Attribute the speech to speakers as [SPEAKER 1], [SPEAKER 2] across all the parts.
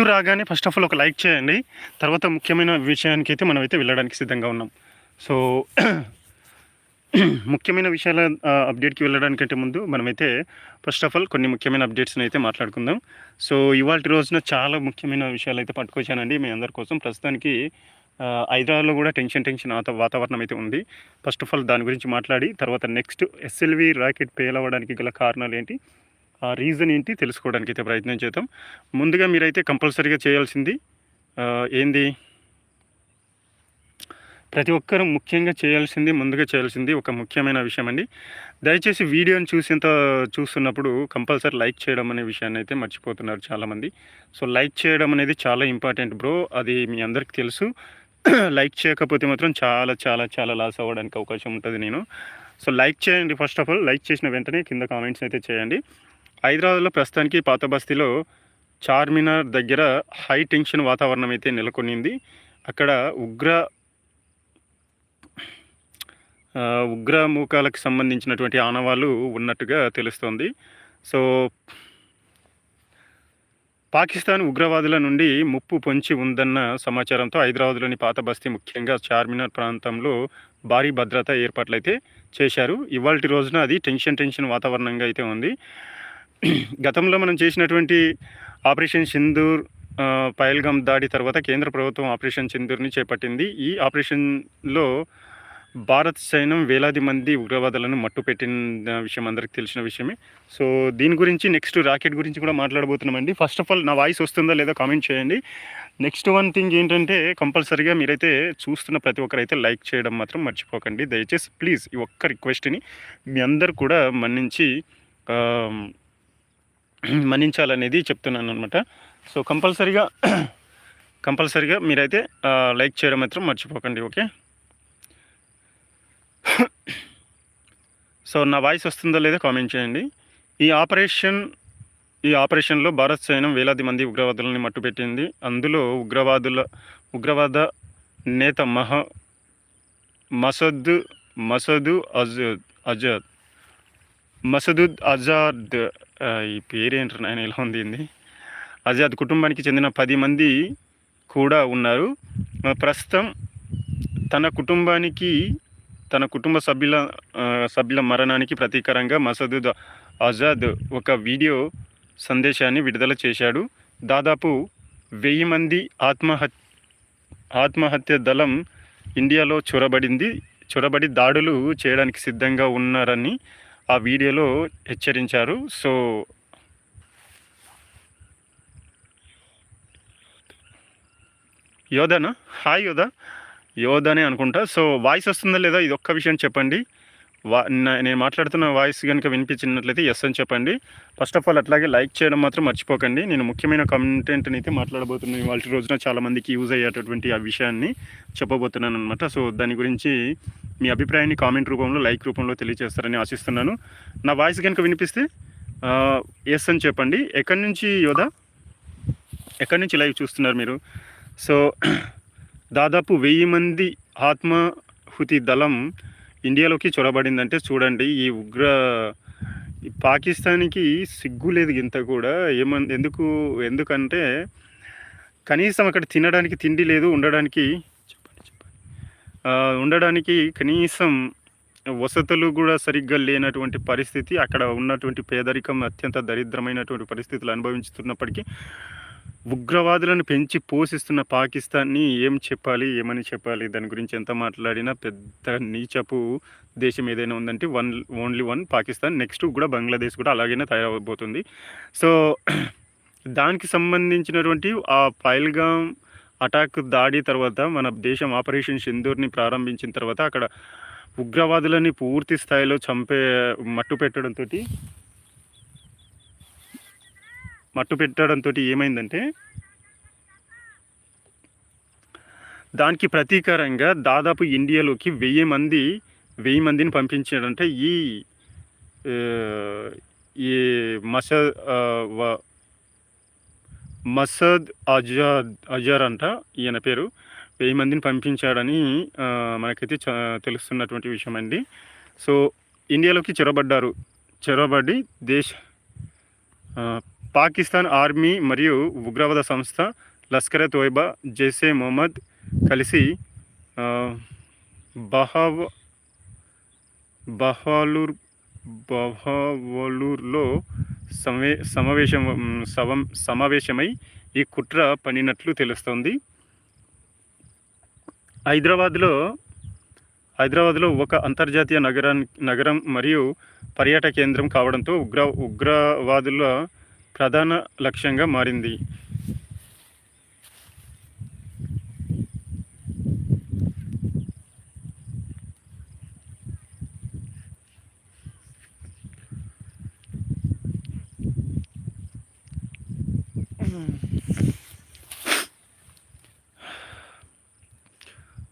[SPEAKER 1] గుర్తు రాగానే first of all ఒక లైక్ చేయండి. తర్వాత ముఖ్యమైన విషయానికి అయితే మనం అయితే వెళ్ళడానికి సిద్ధంగా ఉన్నాం. సో ముఖ్యమైన విషయాల అప్డేట్కి వెళ్ళడానికంటే ముందు మనమైతే ఫస్ట్ ఆఫ్ ఆల్ కొన్ని ముఖ్యమైన అప్డేట్స్ని అయితే మాట్లాడుకుందాం. సో ఇవాళ రోజున చాలా ముఖ్యమైన విషయాలు అయితే పట్టుకొచ్చానండి మీ అందరి కోసం. ప్రస్తుతానికి హైదరాబాద్లో కూడా టెన్షన్ టెన్షన్ వాతావరణం అయితే ఉంది. ఫస్ట్ ఆఫ్ ఆల్ దాని గురించి మాట్లాడి తర్వాత నెక్స్ట్ ఎస్ఎల్వి రాకెట్ ఫెయిల్ అవ్వడానికి గల కారణాలు ఏంటి? రీజన్ ఏంటి తెలుసుకోవడానికి అయితే ప్రయత్నం చేద్దాం. ముందుగా మీరైతే కంపల్సరీగా చేయాల్సింది ఏంది? ప్రతి ఒక్కరూ ముఖ్యంగా చేయాల్సింది ముందుగా చేయాల్సింది ఒక ముఖ్యమైన విషయం అండి. దయచేసి వీడియోని చూసేంత చూస్తున్నప్పుడు కంపల్సరీ లైక్ చేయడం అనే విషయాన్ని అయితే మర్చిపోతున్నారు చాలామంది. సో లైక్ చేయడం అనేది చాలా ఇంపార్టెంట్ బ్రో అది మీ అందరికీ తెలుసు. లైక్ చేయకపోతే మాత్రం చాలా చాలా చాలా లాస్ అవ్వడానికి అవకాశం ఉంటుంది నేను. సో లైక్ చేయండి ఫస్ట్ ఆఫ్ ఆల్ లైక్ చేసిన వెంటనే కింద కామెంట్స్ అయితే చేయండి. హైదరాబాద్లో ప్రస్తుతానికి పాత బస్తీలో చార్మినార్ దగ్గర హై టెన్షన్ వాతావరణం అయితే నెలకొనింది. అక్కడ ఉగ్ర ఆ, ఉగ్రమూకాలకు సంబంధించినటువంటి ఆనవాళ్ళు ఉన్నట్టుగా తెలుస్తోంది. సో పాకిస్తాన్ ఉగ్రవాదుల నుండి ముప్పు పొంచి ఉందన్న సమాచారంతో హైదరాబాద్లోని పాత బస్తీ ముఖ్యంగా చార్మినార్ ప్రాంతంలో భారీ భద్రతా ఏర్పాట్లు అయితే చేశారు. ఇవాళ రోజున అది టెన్షన్ టెన్షన్ వాతావరణంగా అయితే ఉంది. గతంలో మనం చేసినటువంటి ఆపరేషన్ సింధూర్ పైల్గమ్ దాడి తర్వాత కేంద్ర ప్రభుత్వం ఆపరేషన్ సింధూర్ని చేపట్టింది. ఈ ఆపరేషన్లో భారత్ సైన్యం వేలాది మంది ఉగ్రవాదులను మట్టుపెట్టిన విషయం అందరికి తెలిసిన విషయమే. సో దీని గురించి నెక్స్ట్ రాకెట్ గురించి కూడా మాట్లాడబోతున్నామండి. ఫస్ట్ ఆఫ్ ఆల్ నా వాయిస్ వస్తుందా లేదా కామెంట్ చేయండి. నెక్స్ట్ వన్ థింగ్ ఏంటంటే కంపల్సరీగా మీరైతే చూస్తున్న ప్రతి ఒక్కరైతే లైక్ చేయడం మాత్రం మర్చిపోకండి. దయచేసి ప్లీజ్ ఈ ఒక్క రిక్వెస్ట్ని మీ అందరు కూడా మన్నించి మన్నించాలనేది చెప్తున్నాను అనమాట సో కంపల్సరీగా కంపల్సరీగా మీరైతే లైక్ చేయడం మాత్రం మర్చిపోకండి ఓకే? సో నా వాయిస్ వస్తుందో లేదో కామెంట్ చేయండి. ఈ ఆపరేషన్ ఈ ఆపరేషన్లో భారత్ సైన్యం వేలాది మంది ఉగ్రవాదులని మట్టుపెట్టింది. అందులో ఉగ్రవాదుల ఉగ్రవాద నేత మహ మసద్ మసదు అజద్ అజద్ మసదుద్ అజాద్ ఈ పేరేంటారు నాయన ఇలా ఉంది ఇది? కుటుంబానికి చెందిన పది మంది కూడా ఉన్నారు ప్రస్తుతం తన కుటుంబానికి తన కుటుంబ సభ్యుల సభ్యుల మరణానికి ప్రతీకారంగా మసదుద్ ఆజాద్ ఒక వీడియో సందేశాన్ని విడుదల చేశాడు దాదాపు వెయ్యి మంది ఆత్మహత్య ఆత్మహత్య దళం ఇండియాలో చొరబడింది చొరబడి దాడులు చేయడానికి సిద్ధంగా ఉన్నారని ఆ వీడియోలో హెచ్చరించారు. సో యోధనా? హాయ్ యోధ. యోధనే అనుకుంటా. సో వాయిస్ వస్తుందా లేదా? ఇది ఒక్క విషయం చెప్పండి. వా నేను మాట్లాడుతున్న వాయిస్ కనుక వినిపించినట్లయితే ఎస్ అని చెప్పండి. ఫస్ట్ ఆఫ్ ఆల్ అట్లాగే లైక్ చేయడం మాత్రం మర్చిపోకండి. నేను ముఖ్యమైన కంటెంట్ని అయితే మాట్లాడబోతున్నాను. వాళ్ళ రోజున చాలామందికి యూజ్ అయ్యేటటువంటి ఆ విషయాన్ని చెప్పబోతున్నాను అనమాట సో దాని గురించి మీ అభిప్రాయాన్ని కామెంట్ రూపంలో లైక్ రూపంలో తెలియజేస్తారని ఆశిస్తున్నాను. నా వాయిస్ కనుక వినిపిస్తే ఎస్ అని చెప్పండి. ఎక్కడి నుంచి యోధ? ఎక్కడి నుంచి లైవ్ చూస్తున్నారు మీరు? సో దాదాపు వెయ్యి మంది ఆత్మాహుతి దళం ఇండియాలోకి చొరబడిందంటే చూడండి ఈ ఉగ్ర ఈ పాకిస్తాన్కి సిగ్గు లేదు ఇంత కూడా. ఏమన్ ఎందుకు ఎందుకంటే కనీసం అక్కడ తినడానికి తిండి లేదు ఉండడానికి చెప్పండి చెప్పండి. ఉండడానికి కనీసం వసతులు కూడా సరిగ్గా లేనటువంటి పరిస్థితి అక్కడ ఉన్నటువంటి పేదరికం అత్యంత దరిద్రమైనటువంటి పరిస్థితులు అనుభవించుతున్నప్పటికీ ఉగ్రవాదులను పెంచి పోషిస్తున్న పాకిస్తాన్ని ఏం చెప్పాలి ఏమని చెప్పాలి? దాని గురించి ఎంత మాట్లాడినా పెద్ద నీచపు దేశం ఏదైనా ఉందంటే one only one Pakistan next కూడా బంగ్లాదేశ్ కూడా అలాగనే తయారవబోతుంది. సో దానికి సంబంధించినటువంటి ఆ పైల్గాం అటాక్ దాడి తర్వాత మన దేశం ఆపరేషన్ సింధూర్ని ప్రారంభించిన తర్వాత అక్కడ ఉగ్రవాదులని పూర్తి స్థాయిలో చంపే మట్టు పెట్టడంతో మట్టు పెట్టడంతో ఏమైందంటే దానికి ప్రతీకారంగా దాదాపు ఇండియాలోకి వెయ్యి మంది వెయ్యి మందిని పంపించాడంటే ఈ ఈ మసద్ మసద్ అజాద్ అజార్ అంట ఈయన పేరు. వెయ్యి మందిని పంపించాడని మనకైతే చ- తెలుస్తున్నటువంటి విషయం అండి. సో ఇండియాలోకి చొరబడ్డారు. చొరబడి దేశ పాకిస్తాన్ ఆర్మీ మరియు ఉగ్రవాద సంస్థ లష్కరే తోయిబా జైసే మొహమ్మద్ కలిసి బహావ బహాలూర్ బహావలూర్లో సమే సమావేశం సవం సమావేశమై ఈ కుట్ర పనినట్లు తెలుస్తోంది. హైదరాబాద్లో హైదరాబాద్లో ఒక అంతర్జాతీయ నగరాన్ని నగరం మరియు పర్యాటక కేంద్రం కావడంతో ఉగ్ర ఉగ్రవాదుల ప్రధాన లక్ష్యంగా మారింది.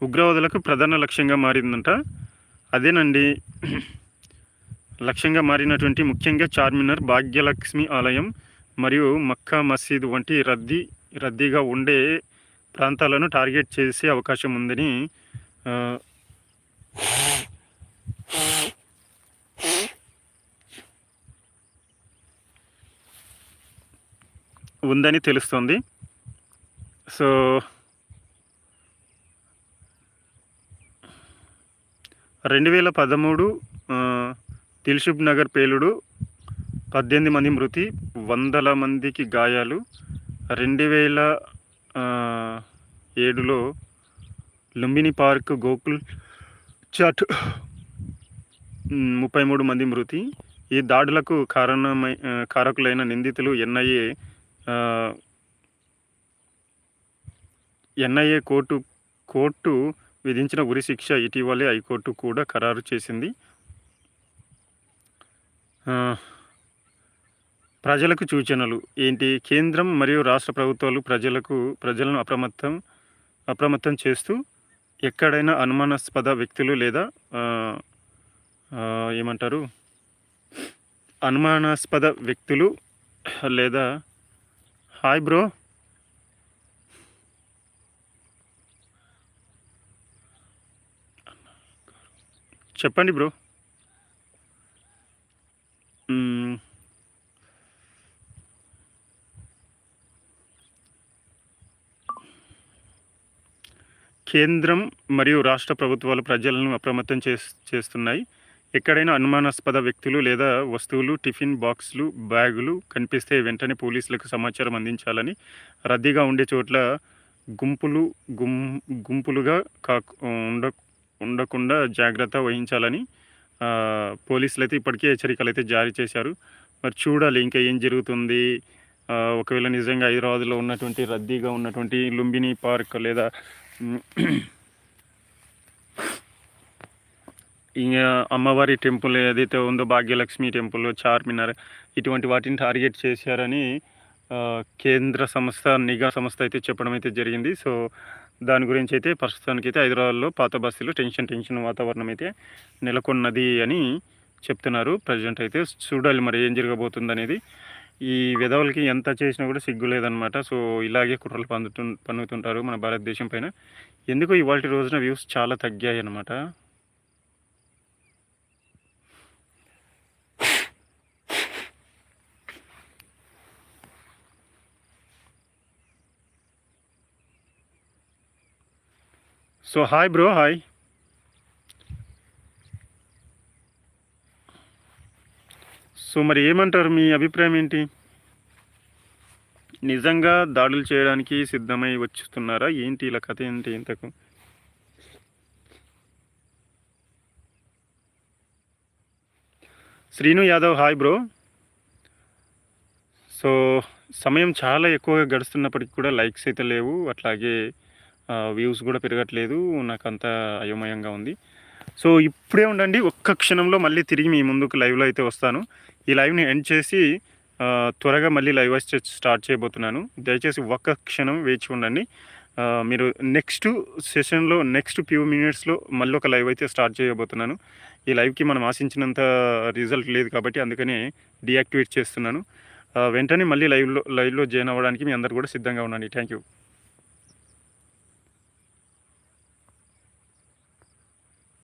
[SPEAKER 1] ఉగ్రవాదులకు ప్రధాన లక్ష్యంగా మారిందంట. అదేనండి. లక్ష్యంగా మారినటువంటి ముఖ్యంగా చార్మినార్ భాగ్యలక్ష్మి ఆలయం మరియు మక్కా మసీద్ వంటి రద్దీ రద్దీగా ఉండే ప్రాంతాలను టార్గెట్ చేసే అవకాశం ఉందని ఉందని తెలుస్తుంది. సో రెండు వేల పదమూడు దిల్షుబ్ నగర్ పేలుడు పద్దెనిమిది మంది మృతి వందల మందికి గాయాలు. రెండు వేల ఏడులో లుంబిని పార్క్ గోకుల్ చాట్ ముప్పై మూడు మంది మృతి. ఈ దాడులకు కారణమై కారకులైన నిందితులు ఎన్ఐఏ ఎన్ఐఏ కోర్టు కోర్టు విధించిన ఉరిశిక్ష ఇటీవలే హైకోర్టు కూడా ఖరారు చేసింది. ప్రజలకు సూచనలు. ఏంటి? కేంద్రం మరియు రాష్ట్ర ప్రభుత్వాలు ప్రజలకు ప్రజలను అప్రమత్తం అప్రమత్తం చేస్తూ ఎక్కడైనా అనుమానాస్పద వ్యక్తులు లేదా ఏమంటారు? అనుమానాస్పద వ్యక్తులు లేదా హాయ్ బ్రో. చెప్పండి బ్రో. కేంద్రం మరియు రాష్ట్ర ప్రభుత్వాలు ప్రజలను అప్రమత్తం చే చేస్తున్నాయి. ఎక్కడైనా అనుమానాస్పద వ్యక్తులు లేదా వస్తువులు టిఫిన్ బాక్సులు బ్యాగులు కనిపిస్తే వెంటనే పోలీసులకు సమాచారం అందించాలని రద్దీగా ఉండే చోట్ల గుంపులు గుం గుంపులుగా కాకు ఉండ ఉండకుండా జాగ్రత్త వహించాలని పోలీసులు అయితే ఇప్పటికే హెచ్చరికలు అయితే జారీ చేశారు. మరి చూడాలి ఇంకా ఏం జరుగుతుంది. ఒకవేళ నిజంగా హైదరాబాద్లో ఉన్నటువంటి రద్దీగా ఉన్నటువంటి లుంబిని పార్క్ లేదా ఇంకా అమ్మవారి టెంపుల్ ఏదైతే ఉందో భాగ్యలక్ష్మి టెంపుల్ చార్మినార్ ఇటువంటి వాటిని టార్గెట్ చేశారని కేంద్ర సంస్థ నిఘా సంస్థ అయితే చెప్పడం అయితే జరిగింది. సో దాని గురించి అయితే ప్రస్తుతానికి అయితే హైదరాబాద్లో పాత బస్తీలో టెన్షన్ టెన్షన్ వాతావరణం అయితే నెలకొన్నది అని చెప్తున్నారు. ప్రజెంట్ అయితే చూడాలి మరి ఏం జరగబోతుంది అనేది ఈ విధవలకి ఎంత చేసినా కూడా సిగ్గు లేదనమాట సో ఇలాగే కుట్రలు పందుతు పన్నుతుంటారు మన భారతదేశం పైన. ఎందుకు ఇవాళ రోజున వ్యూస్ చాలా తగ్గాయి అనమాట so hi bro hi. So మరి ఏమంటారు మీ అభిప్రాయం ఏంటి? నిజంగా దాడులు చేయడానికి సిద్ధమై వచ్చుతున్నారా? ఏంటి ఇలా కథ ఏంటి ఇంతకు? Srinu Yadav hi bro. So సమయం చాలా ఎక్కువగా గడుస్తున్నప్పటికీ కూడా లైక్స్ అయితే లేవు. అట్లాగే వ్యూస్ కూడా పెరగట్లేదు. నాకు అంత అయోమయంగా ఉంది. సో ఇప్పుడే ఉండండి. ఒక్క క్షణంలో మళ్ళీ తిరిగి మీ ముందుకు లైవ్లో అయితే వస్తాను. ఈ లైవ్ని ఎండ్ చేసి త్వరగా మళ్ళీ లైవ్ వచ్చి స్టార్ట్ చేయబోతున్నాను. దయచేసి ఒక్క క్షణం వేచి ఉండండి. మీరు నెక్స్ట్ సెషన్లో నెక్స్ట్ ఫ్యూ మినిట్స్లో మళ్ళీ ఒక లైవ్ అయితే స్టార్ట్ చేయబోతున్నాను. ఈ లైవ్కి మనం ఆశించినంత రిజల్ట్ లేదు కాబట్టి అందుకనే డియాక్టివేట్ చేస్తున్నాను. వెంటనే మళ్ళీ లైవ్లో లైవ్లో జాయిన్ అవ్వడానికి మీ అందరు కూడా సిద్ధంగా ఉండండి. Thank you.